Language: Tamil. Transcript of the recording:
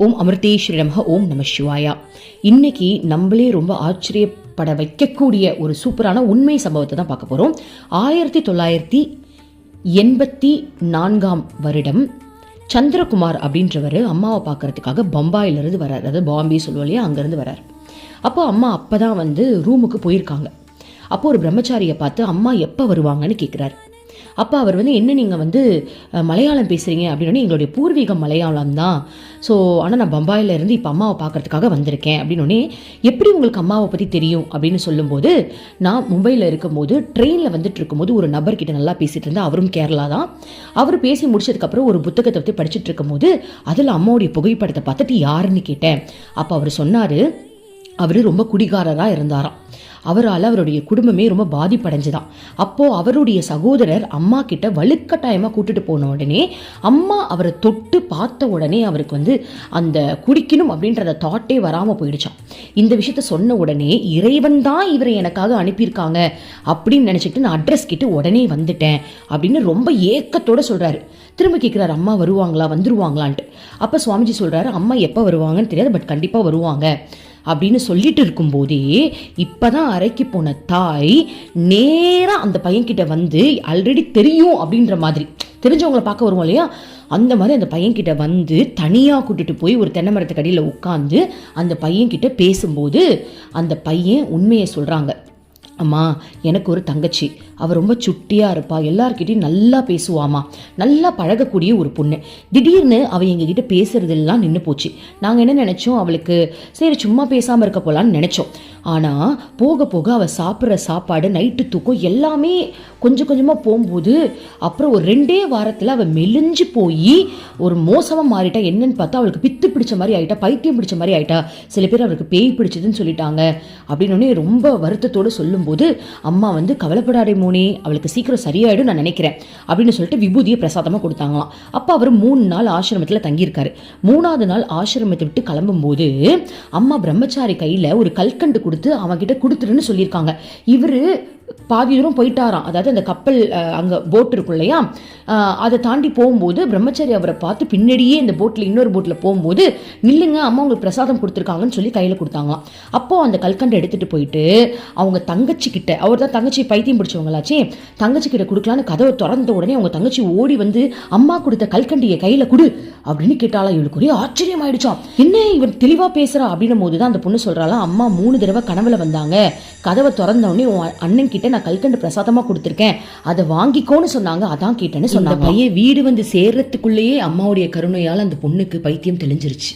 ஓம் அமிர்தேஸ்வரி நமக ஓம் நம சிவாயா. இன்னைக்கு நம்மளே ரொம்ப ஆச்சரியப்பட வைக்கக்கூடிய ஒரு சூப்பரான உண்மை சம்பவத்தை தான் பார்க்க போகிறோம் ஆயிரத்தி தொள்ளாயிரத்தி எண்பத்தி நான்காம் வருடம் சந்திரகுமார் அப்படின்றவர் அம்மாவை பார்க்கறதுக்காக பம்பாயிலிருந்து வரார் அதாவது பாம்பே சொல்லுவோம் இல்லையா அங்கேருந்து வரார் அப்போ அம்மா அப்போ தான் வந்து ரூமுக்கு போயிருக்காங்க. அப்போ ஒரு பிரம்மச்சாரியை பார்த்து அம்மா எப்போ வருவாங்கன்னு கேட்குறாரு அப்போ அவர் வந்து என்ன நீங்கள் வந்து மலையாளம் பேசுகிறீங்க அப்படின்னு எங்களுடைய பூர்வீகம் மலையாளம் தான். ஸோ ஆனால் நான் பம்பாயிலேருந்து இப்போ அம்மாவை பார்க்குறதுக்காக வந்திருக்கேன். அப்படின்னோடனே எப்படி உங்களுக்கு அம்மாவை பற்றி தெரியும்? அப்படின்னு சொல்லும்போது நான் மும்பையில் இருக்கும்போது ட்ரெயினில் வந்துட்டு இருக்கும்போது ஒரு நபர்கிட்ட நல்லா பேசிகிட்டு இருந்தால் அவரும் கேரளா தான். அவர் பேசி முடிச்சதுக்கப்புறம் ஒரு புத்தகத்தை பற்றி படிச்சுட்டு இருக்கும்போது அதில் அம்மாவுடைய புகைப்படத்தை பார்த்துட்டு யாருன்னு கேட்டேன். அப்போ அவர் சொன்னார் அவர் ரொம்ப குடிகாரராக இருந்தாராம். அவரால் அவருடைய குடும்பமே ரொம்ப பாதிப்படைஞ்சுதான் அப்போது அவருடைய சகோதரர் அம்மா கிட்ட வலுக்கட்டாயமாக கூட்டிட்டு போன உடனே அம்மா அவரை தொட்டு பார்த்த உடனே அவருக்கு வந்து அந்த குடிக்கணும் அப்படின்றத தாட்டே வராமல் போயிடுச்சான் இந்த விஷயத்த சொன்ன உடனே இறைவன் தான் இவரை எனக்காக அனுப்பியிருக்காங்க அப்படின்னு நினச்சிட்டு நான் அட்ரஸ் கிட்ட உடனே வந்துட்டேன் அப்படின்னு ரொம்ப ஏக்கத்தோடு சொல்கிறாரு திரும்ப கேட்குறாரு அம்மா வருவாங்களா? வந்துருவாங்களான்ட்டு. அப்போ சுவாமிஜி சொல்கிறாரு அம்மா எப்போ வருவாங்கன்னு தெரியாது பட் கண்டிப்பாக வருவாங்க. அப்படின்னு சொல்லிட்டு இருக்கும்போதே இப்போ தான் அறைக்கு போன தாய் நேராக அந்த பையன்கிட்ட வந்து ஆல்ரெடி தெரியும் அப்படின்ற மாதிரி. தெரிஞ்சவங்களை பார்க்க வருவோம் இல்லையா? அந்த மாதிரி அந்த பையன்கிட்ட வந்து தனியாக கூட்டிட்டு போய் ஒரு தென்னை மரத்துக்கு அடியில் உட்காந்து அந்த பையன்கிட்ட பேசும்போது அந்த பையன் உண்மையை சொல்கிறாங்க அம்மா எனக்கு ஒரு தங்கச்சி. அவள் ரொம்ப சுட்டியாக இருப்பா. எல்லார்கிட்டையும் நல்லா பேசுவாமா. நல்லா பழகக்கூடிய ஒரு பொண்ணு. திடீர்னு அவள் எங்ககிட்ட பேசுறதெல்லாம் நின்று போச்சு. நாங்கள் என்ன நினச்சோம்? அவளுக்கு சரி சும்மா பேசாமல் இருக்க போகலான்னு நினச்சோம். ஆனால் போக போக அவள் சாப்பிட்ற சாப்பாடு நைட்டு தூக்கம் எல்லாமே கொஞ்சம் கொஞ்சமாக போகும்போது அப்புறம் ஒரு ரெண்டே வாரத்தில் அவள் மெலிஞ்சு போய் ஒரு மோசமாக மாறிட்டா. என்னன்னு பார்த்தா அவளுக்கு பித்து பிடிச்ச மாதிரி ஆயிட்டா. பைத்தியம் பிடிச்ச மாதிரி ஆகிட்டா சில பேர் அவளுக்கு பேய் பிடிச்சதுன்னு சொல்லிட்டாங்க. அப்படின்னு ரொம்ப வருத்தத்தோடு சொல்லும்போது போது அம்மா வந்து கவலைப்படாதே மோனே அவளுக்கு சீக்கிரம் சரியாயிடும் நான் நினைக்கிறேன். அப்படின்னு சொல்லிட்டு விபூதியை பிரசாதமாக கொடுத்தாங்களாம். அப்போ அவர் மூணு நாள் ஆசிரமத்தில் தங்கியிருக்காரு. மூணாவது நாள் ஆசிரமத்தை விட்டு கிளம்பும்போது அம்மா பிரம்மச்சாரி கையில் ஒரு கல்கண்டு கொடுத்து அவன்கிட்ட கொடுத்துருன்னு சொல்லியிருக்காங்க. இவர் பாதி தூரம் போயிட்டாராம். அதாவது அந்த கப்பல் அங்கே போட் இருக்கும் இல்லையா? அதை தாண்டி போகும்போது பிரம்மச்சாரி அவரை பார்த்து பின்னாடியே இந்த போட்டில் இன்னொரு போட்டில் போகும்போது நில்லுங்க அம்மா உங்களுக்கு பிரசாதம் கொடுத்துருக்காங்கன்னு சொல்லி கையில் கொடுத்தாங்களாம். அப்போது அந்த கல்கண்டை எடுத்துகிட்டு போயிட்டு அவங்க தங்கச்சிக்கிட்ட அவர் தான் தங்கச்சி பைத்தியம் பிடிச்சவங்களாச்சே தங்கச்சிக்கிட்ட கொடுக்கலான்னு கதவை திறந்த உடனே அவங்க தங்கச்சி ஓடி வந்து அம்மா கொடுத்த கல்கண்டியை கையில் கொடு. அப்படின்னு கேட்டாலாம் இவளுக்கு ஒரே ஆச்சரியம் ஆயிடுச்சாம் என்ன இவன் தெளிவா பேசுறா அப்படின்னும் போது தான் அந்த பொண்ணு சொல்றாளாம் அம்மா மூணு தடவை கனவுல வந்தாங்க. கதவை திறந்தோடனே உன் அண்ணன் கிட்ட நான் கல்கண்டு பிரசாதமா கொடுத்துருக்கேன். அதை வாங்கிக்கோன்னு சொன்னாங்க அதான் கேட்டேன்னு சொன்னாங்க. பையன் வீடு வந்து சேர்றதுக்குள்ளேயே அம்மாவுடைய கருணையால் அந்த பொண்ணுக்கு பைத்தியம் தெளிஞ்சிருச்சு.